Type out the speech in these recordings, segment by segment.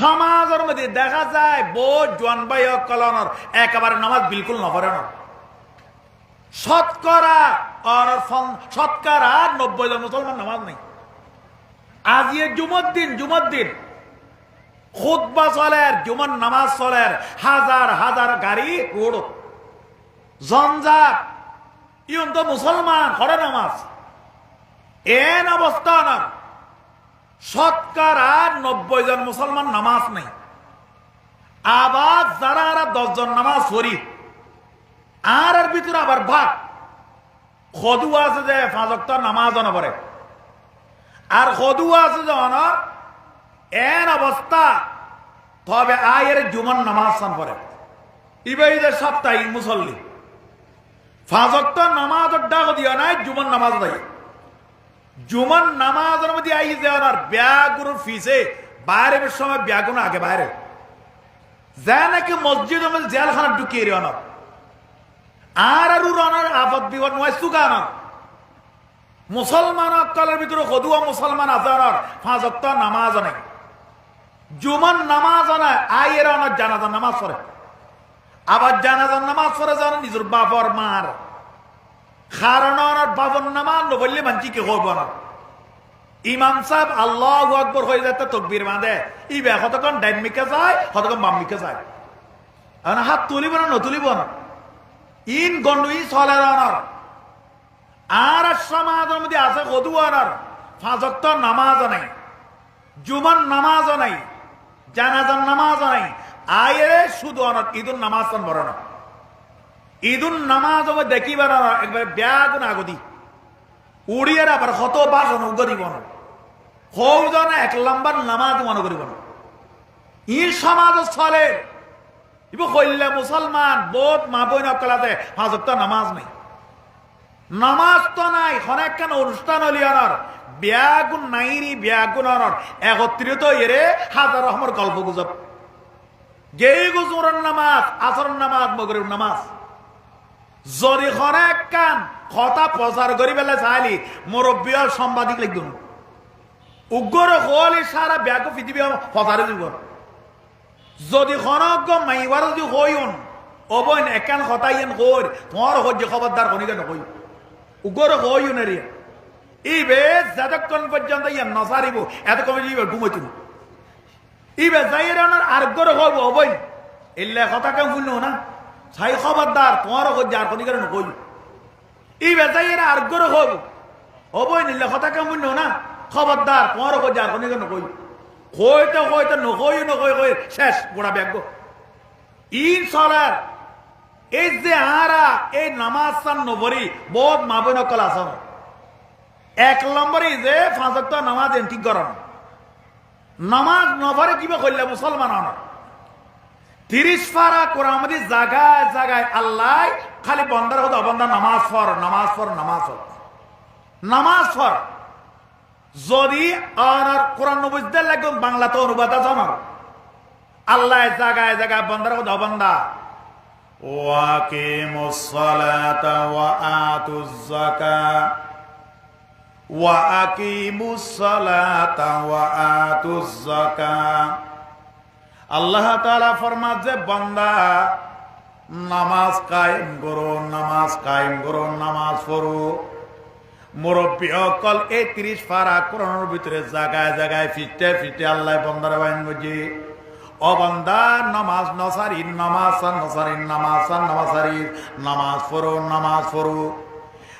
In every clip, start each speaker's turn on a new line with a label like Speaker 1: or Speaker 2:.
Speaker 1: সমাজের মধ্যে দেখা যায় বোধ জোয়ান ভাই কলনের, একেবারে নামাজ বিলকুল নপরে না। শতকরা আর শতকরা নব্বই জন মুসলমান নামাজ নেই। আজিয়ে জুমর দিন, জুমর চলের জুমন নামাজ চলের হাজার হাজার গাড়ি রোড জঞ্জাট ইউন তো মুসলমান, হরে নামাজ। এন অবস্থা না। শতকরা নব্বই জন মুসলমান নামাজ নেই। আবার যারা আর দশজন নামাজ পড়ি, আর এর ভিতরে আবার ভাগ। সদু আছে যে পাঁচক্ত নামাজ নপরে আর সদু আছে যে অনর এন অবস্থা, তবে আয়ের জুমন নামাজ সান পরে ইবাই যে সাপ্তাহিক মুসল্লি। ফাজক্ত নামাজের ডাক দিয়া নাই জুমন নামাজ নাই জুমন নামাজের মধ্যে আই যে ওনার ব্যাগুর ফিসে বাইরে সময় ব্যাগুন আগে বাইরে। যা নাকি মসজিদের মধ্যে জেলখানা ঢুকিয়ে রে ওনার আর আর ওনার আপদ বিপদ নয় সুগানার মুসলমান অক্কলের ভিতরে সদুয়া মুসলমান আজানোর ফাঁসক্ত নামাজ নাই জুমন নামাজ নাই আইয়ের অনার জানাজার নামাজ পড়ে। আবার জানাজার নামাজ পড়ে জানো নিজের বাপর মার। কারণ অনার বাবর নামাজ নবললে মানছি কে হইব না। ইমাম সাহেব আল্লাহ আকবর হয়ে যাতে তকবির বাঁধে। ই বে, কতক্ষণ ডাইন যায়, কতক্ষণ বাম মিকে যায়। হাত তুলিব না, নতুলিব না। ইন গন্ডু ই চলে অনার। আর সমাজের মধ্যে আছে কদু অনার। ফাঁসক্ত নামাজ নাই। জুমান নামাজ নাই। জানাজার নামাজ নাই। আয়ে শুধু অনার ঈদুন নামাজ বড় না। ঈদুন নামাজ হবে দেখিবার একবার ব্যাগুন আগদি। উড়িয়ে আবার কত বাসন উগরিব না। এক লম্বার নামাজ মনে করিব না। ই সমাজ চলে। ইব কইলে মুসলমান বহুত মা বই নকলাতে হাজত নামাজ নেই। নামাজ তো নাই অনেক কেন অনুষ্ঠান হলি অনর ব্যাগুন নাইরি, ব্যাগুন একত্রিত এরে হাজার রহমর গল্প গুজব। গেই গুজুরের নামাজ আসর নামাজ মগরের নামাজ। যদি অনেক কান, কথা প্রচার করি পেলে চাইলি, মুরব্বী সাংবাদিক লিখুন উগ্র হলি সারা ব্যাগ পৃথিবী প্রচারে দিব। যদি খনক মাইবার যদি হইন অবৈন একান হতাইন কই তোমার হজ্জে খবরদার খনিকে নকই উগ্র হইন রে ইবে যতক্ষণ পর্যন্ত ইয়ে নসারিব এতক্ষণ ইবে ঘুমাইছিল ইবে যাই রানার আর গরে হইব অবৈন এলে কথা কেউ শুনলো না। ছাই খবরদার তোমার হজ্জে আর খনিকে নকই ইবে যাই আর গরে হইব। হবই এলে কথা শুনলো না? খবরদার তোমার হজ্জে আর খনিকে নকই কইতে কইতে নকই নকই কই শেষ, গোড়া ব্যাগ ইন সরার এই যে আরা এই নামাজ সান নবরি, বহুত মাবই নকল আসান এক নম্বরে যে ফাঁসক্ত নামাজ এন ঠিক করেন নামাজ নভরে কিবা করলে মুসলমান হন। তিরিশ পারা কোরআমদি জাগায় জাগায় আল্লাহ খালি বন্দার হতো অবন্দা নামাজ ফর নামাজ ফর নামাজ ফর নামাজ ফর যদি আর কোরআন বুঝতে লাগবে বাংলাতে অনুবাদ আছে আমার আল্লাহ জাগায় জাগায় বন্দার হতো অবন্দা وأقيموا الصلاة وآتوا الزكاة وأقيموا الصلاة وآتوا الزكاة আল্লাহ তাআলা ফরমাত যে, বান্দা, নামাজ কায়েম করো, নামাজ কায়েম করো, নামাজ পড়ো। মুরব্বী অকল এই তিরিশ পারা কোরআনের ভিতরে জায়গায় জায়গায় ফিটে ফিটে আল্লাহ বন্দারে বাইন বুঝি অবন্দা নামাজ নসারি নামাজ নসারি নামাজ নমাসারি নামাজ পড়ো নামাজ পড়ো।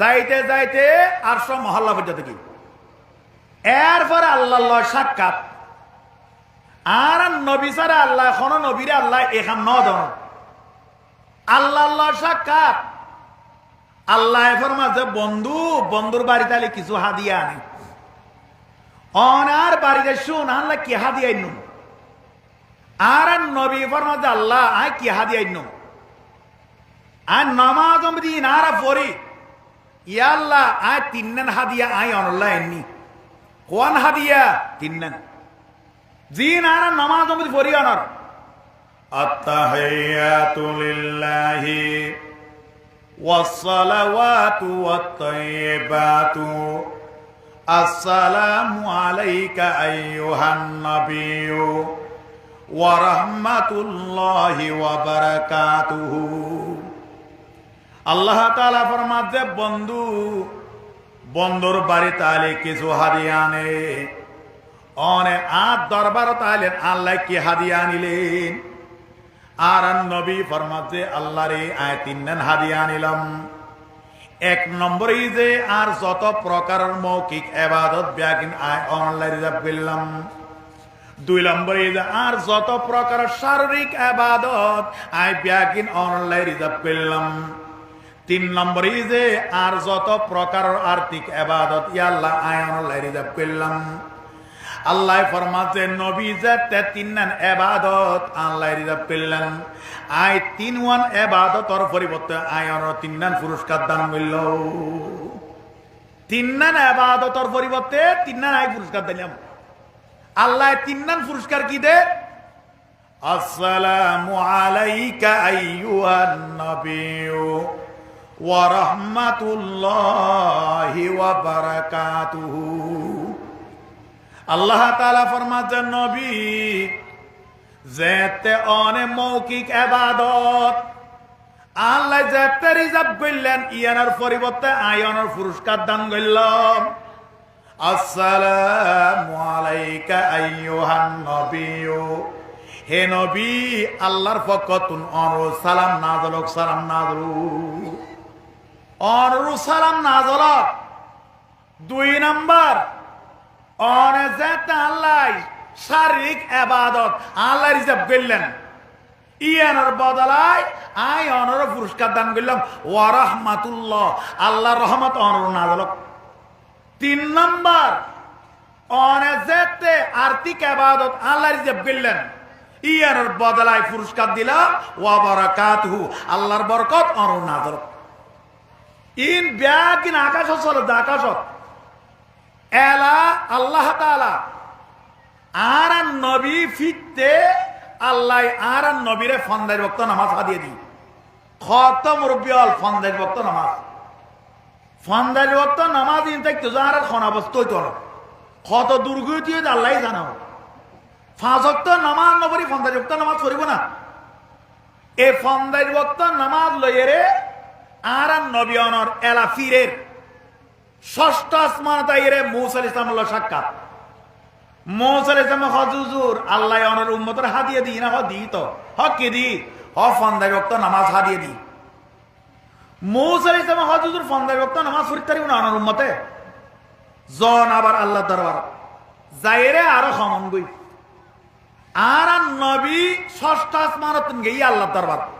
Speaker 1: যাইতে যাইতে আরশ মহল্লা পর্যন্ত কি এরপরে আল্লাহ সাক্ষাৎ। আর নবী সারা আল্লাহ, এখন নবীরে আল্লাহ এখান ন আল্লাহ সাক্ষাৎ। আল্লাহ এফর মাঝে, বন্ধু, বন্ধুর বাড়িতে আলে কিছু হাদিয়া আনে। অনার বাড়িতে শুন আল্লাহ কি হাদিয়া আইনু? আর নবী এফর মাঝে, আল্লাহ, আয় কি হাদিয়া আইনু? আর নামাজ দিন আর পড়ি ইয়াল্লাহ আয় তিন্নান হাদিয়া আয় অনল্লাহ এমনি কোন হাদিয়া তিন্নান জিন আর নামাজ মধ্যে পড়ি অনর التحيات لله والصلوات والطيبات السلام عليك أيها النبي ورحمة الله وبركاته আল্লাহ তালা ফরমাতে বন্ধু, বন্ধুর বাড়ি তাহলে কিছু হাদিয়া আনে। অনে আট দরবার তাহলে আল্লাহ কি হাদিয়া আনিলেন? আর নবী ফরমাতে আল্লাহ রে আয় তিন হাদিয়া আনিলাম। এক নম্বরে যে, আর যত প্রকারের মৌখিক এবাদত ব্যাগিন আয় অনলাইন রিজার্ভ করলাম। দুই নম্বরে যে, আর যত প্রকার শারীরিক আবাদত আয় ব্যাগিন অনলাইন রিজার্ভ করলাম। তিন নম্বরে যে, আর যত প্রকার আর্থিক আবাদত ইয়াল্লাহ অনলাইন রিজার্ভ করলাম আল্লাহ ফরমাতে নবী যে তিন নান এবাদত আল্লাহ রিজার্ভ করলেন আই তিন ওয়ান এবাদতর পরিবর্তে আয় অন তিন নান পুরস্কার দান করল তিন নান এবাদতর পরিবর্তে তিন নান আয় পুরস্কার দিলাম। আল্লাহ তিন নান পুরস্কার কি দে? আসসালামু আলাইকা আইয়ুহান নবিয়্যু ওয়া রাহমাতুল্লাহি ওয়া বারাকাতুহু। আল্লাহ তালা ফরমাচ্ছেন নবী, যেতে অনে মৌখিক এবাদত। আল্লাহ যেতে রিজার্ভ করলেন, ইয়ানোর পরিবর্তে আয়নের পুরস্কার দান করলাম। আসসালামু আলাইকা আইয়ুহান নবিয়্যু। হে নবী, আল্লাহর পক্ষ তুন অনরু সালাম নাজলক সালাম নাজলু। অনরু সালাম নাজলক দুই নাম্বার অনেক আল্লাহ শারীরিক আবাদত আল্লাহ রিজার্ভ করলেন। ইয়ানোর বদলায় আই অনর পুরস্কার দান করলাম। ওয়ারহমাতুল্লাহ আল্লাহ রহমত অনর নাজল তিন নম্বর অনেক আর্থিক আবাদত আল্লাহ রিজার্ভ করলেন। ইয়ানোর বদলায় পুরস্কার দিলাম। ওয়া বরকাতহু। আল্লাহর বরকত অনর নাজল ইন ব্যাগ ইন আকাশ চলে আকাশত। এলা, আল্লাহ তালা আর নবী ফিরতে আল্লাহ আর নবীরে ফন্দার বক্ত নামাজ হাদিয়ে দি খত মুরব্বিয়াল ফন্দার বক্ত নামাজ। ফন্দার ভক্ত নামাজ ইন থাকতো যার খনাবস্ত হইতো না। কত দুর্গতি আল্লাহ জানাও। ফাঁসক্ত নামাজ নবরি ফন্দার বক্ত নামাজ করিব না। এ ফন্দার বক্ত নামাজ লইয়ে আর নবী অনর, এলা ফিরের। ষষ্ঠ আসমান তাইরে মৌসাল ইসলাম সাক্ষাৎ। মৌসাল ইসলাম হজুজুর আল্লাহ অনর উম্মতের হাদিয়ে দিই না হ দি তো। হ কে দি হ ফন্দাই বক্ত নামাজ হাদিয়ে দি মৌসাল ইসলাম হজুজুর ফন্দাই বক্ত নামাজ পড়তে না অনর উম্মতে? জন আবার আল্লাহ দরবার। যাইরে আরও সমন গই। আর নবী ষষ্ঠ আসমানত গেই আল্লাহ দরবার।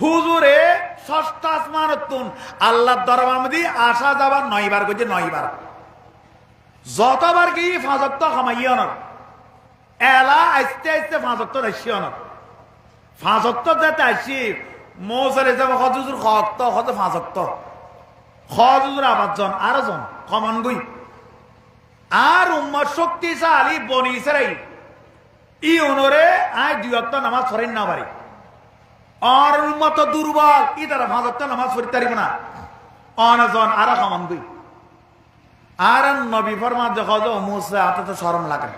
Speaker 1: হুজুরে, ষষ্ঠ আসমানত তুন আল্লাহ দরবার মধ্যে আসা যাবার নয়বার করছে নয়বার। যতবার কি ফাঁসক্ত খামাইয় না। এলা আস্তে আস্তে ফাঁসক্ত না। ফাঁসক্ত যাতে আসি মৌসার হিসাবে হজুজুর খক্ত হতে ফাঁসক্ত। হজুজুর আবার জন, আরও জন, কমান গই। আর উম্মত শক্তিশালী বনি ইসরাইল। ই অনুরে আয় দুই নামাজ ছড়েন না পারি। আর মত দুর্বল। ইতারা ফাঁসক্ত নামাজ পড়তে পারিব না। অনজন আর সমান দুই। আর নবী ফরমা যখন মুসে হাতে তো সরম লাগে।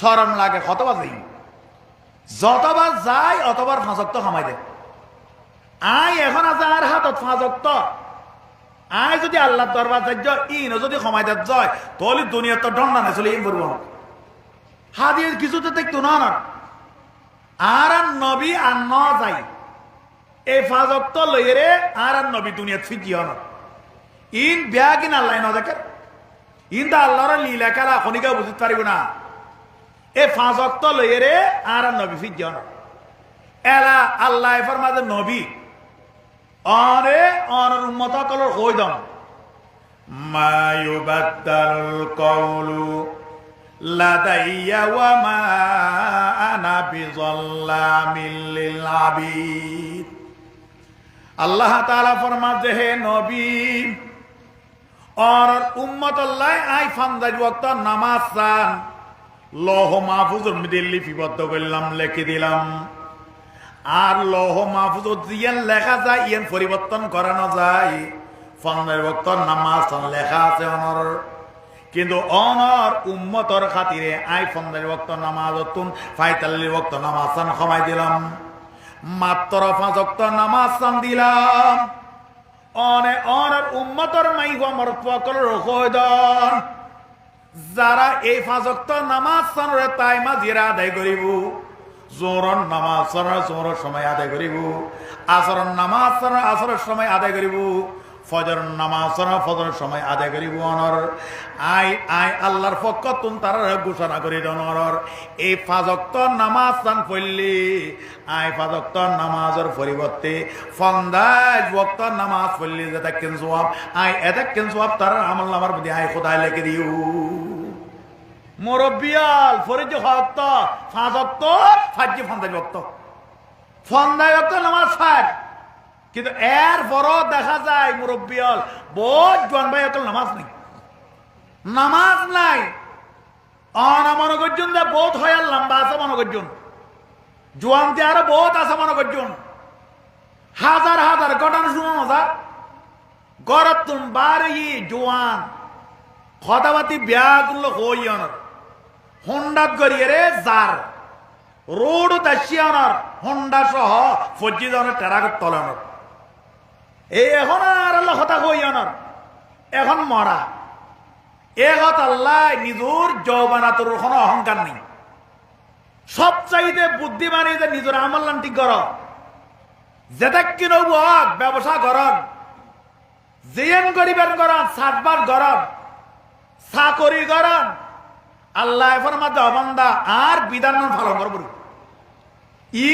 Speaker 1: সরম লাগে কতবার যাই যতবার যায়, অতবার ফাঁসক্ত খামাই দেয়। আই এখন আছে আর হাতত ফাঁসক্ত আই যদি আল্লাহ দরবার যাই ইন যদি ক্ষমাই দেয় যায় তাহলে দুনিয়া তো দণ্ডা নাই চলে ইন করব না হাদিয়ে কিছুতে দেখতো না না। আর নবী আর ন যাই। এই ফাজক্ত লইরে আর আর নবী দুনিয়া ফিজি হন। ইন বিয়া কিন আল্লাহ ন দেখে? ইন দা আল্লাহর লীলা খেলা খনিকা বুঝতে পারিব না। এ ফাজক্ত লইরে আর আর নবী ফিজি হন। এলা আল্লাহ ফরমাদে নবী অরে অনর উম্মত কলর হই দম মা ইউবাদদালুল কওলু লাদাইয়া ওয়া মা আনা বিযাল্লামিল লিল আবিদ আল্লাহ তাআলা ফরমা হে নবী আর উম্মত আল্লাহ আই ফান্দাজ ওয়াক্ত নামাজ চান। লহ মাহফুজের মধ্যে লিপিবদ্ধ করলাম, লিখে দিলাম। আর লহ মাহফুজ ইয়ান লেখা যায়, ইয়ান পরিবর্তন করানো যায়। ফন্দের ভক্ত নামাজ লেখা আছে অনর। কিন্তু অনর উম্মতর খাতিরে আই ফন্দার বক্ত নামাজতুন ফাইতাল্লির বক্ত নামাজ চান সময় দিলাম। মাত্র পাঁচ ওয়াক্ত নামাজ চান দিলাম। অনে অনের উম্মতর মাই আমার পকল রকদন যারা এই ফাজক্ত নামাজ চানরে তাই মাঝিরা আদায় করিব। জোরন নামাজ চানৰ জোৰৰ সময় আদায় করিব। আসরন নামাজ চানৰ আসরের সময় আদায় করিব। ফজর নামাজ ফজরের সময় আদায় করিব অনর। আই আই আল্লাহর পক্ষ তুন তার ঘোষণা করি দনর এই ফাজক্ত নামাজ চান পড়লি আই ফাজক্ত নামাজের পরিবর্তে ফন্দাজ বক্ত নামাজ পড়লি যে দেখেন জবাব। আই এতে কেন জবাব তার আমল নামার মধ্যে আই খোদায় লেখে দিও। মুরব্বিয়াল ফরিজ হক্ত ফাঁসক্ত ফাজি ফন্দাজ বক্ত ফন্দায় বক্ত নামাজ ফার কিন্তু এর বড় দেখা যায় মুরব্বিয়াল বহুত জোয়ান ভাই অকল নামাজ নেই। নামাজ নাই। অনা মনে করছেন যে বহুত হয় আর লম্বা আছে মনে করছেন জোয়ানতে আরও বহুত আছে মনে করছেন হাজার হাজার ঘটনা শুনো মজা গরত তুম বারে জোয়ান। কথাবাতি বিয়া করল হই অনার হন্ডাত গড়িয়ে রে যার। রোড দাসি অনার হন্ডা সহ ফজি ধরনের টেরাকত তলে অনার এই এখন আর আল্লাহ কথা হই অনার এখন মরা এ কথা আল্লাহ নিজুর যৌবানাতর কোনো অহংকার নেই। সব চাইতে বুদ্ধিমানী যে নিজের আমল ঠিক কর যেটা কিনো বক ব্যবসা করন জিএম করিবেন করন সাতবার করন চাকরি করন আল্লাহ এফর মাঝে অবন্দা আর বিধান পালন করব ই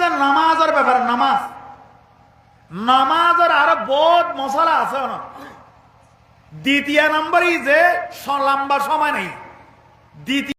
Speaker 1: যে নামাজের ব্যাপার নামাজ। নামাজের আরও বহুত মশলা আছে না দ্বিতীয় নম্বরই যে লম্বা সময় নেই। দ্বিতীয়